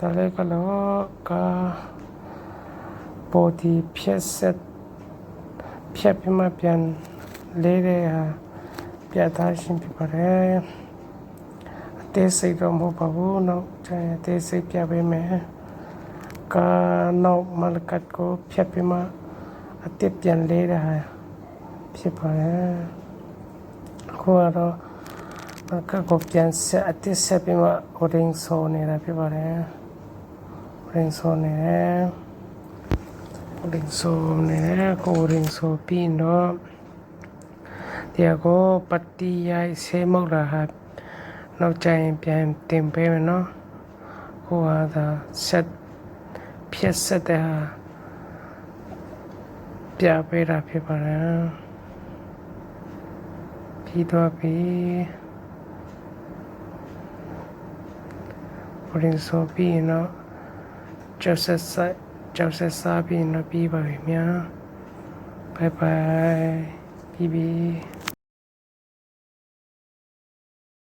တလဲကလောကပေါ်တီဖြက်ဆက်ဖြက်ပြမပြန်လေးတဲ့ဟာပြတ်သားရှင်ဖြစ်ပါတယ်အသေးစိတ်တော့မဟုတ်ပါဘူးနောက်ကျရင်အသေးစိတ်ပြပေးမယ်ကာနောက်မလကတ်ကိုဖြက်ပြမအသစ်ပြန်လေးတဲ့ဟာဖြစ်ပါတယ်အခုကတော့ကကိုပြန်ဆက်အသစ်ဆက်ပြီးမှ coding ဆိုနေတာဖြစ်ပါတယ် ရင်းဆိုနေတယ်ဟိုရင်းဆိုနေတယ်ကိုရင်းဆိုပြီးတော့တရားကိုပတိရိုက်ဆေးမုတ်လာဟာနောက်ကျရင်ပြန်တင်ပေးမယ်နော်ဟိုဟာသာဆက်ဖြက်ဆက်တဲ့ဟာပြပေးတာဖြစ်ပါတယ်ပြီးတော့ပြီးရင်ဆိုပြီးရင်တော့ ကျောက်ဆက်ဆက်ကျောက်ဆက်စားပြီးရင်တော့ပြီးပါပြီများဘိုင်ဘိုင်ပြီးပြီ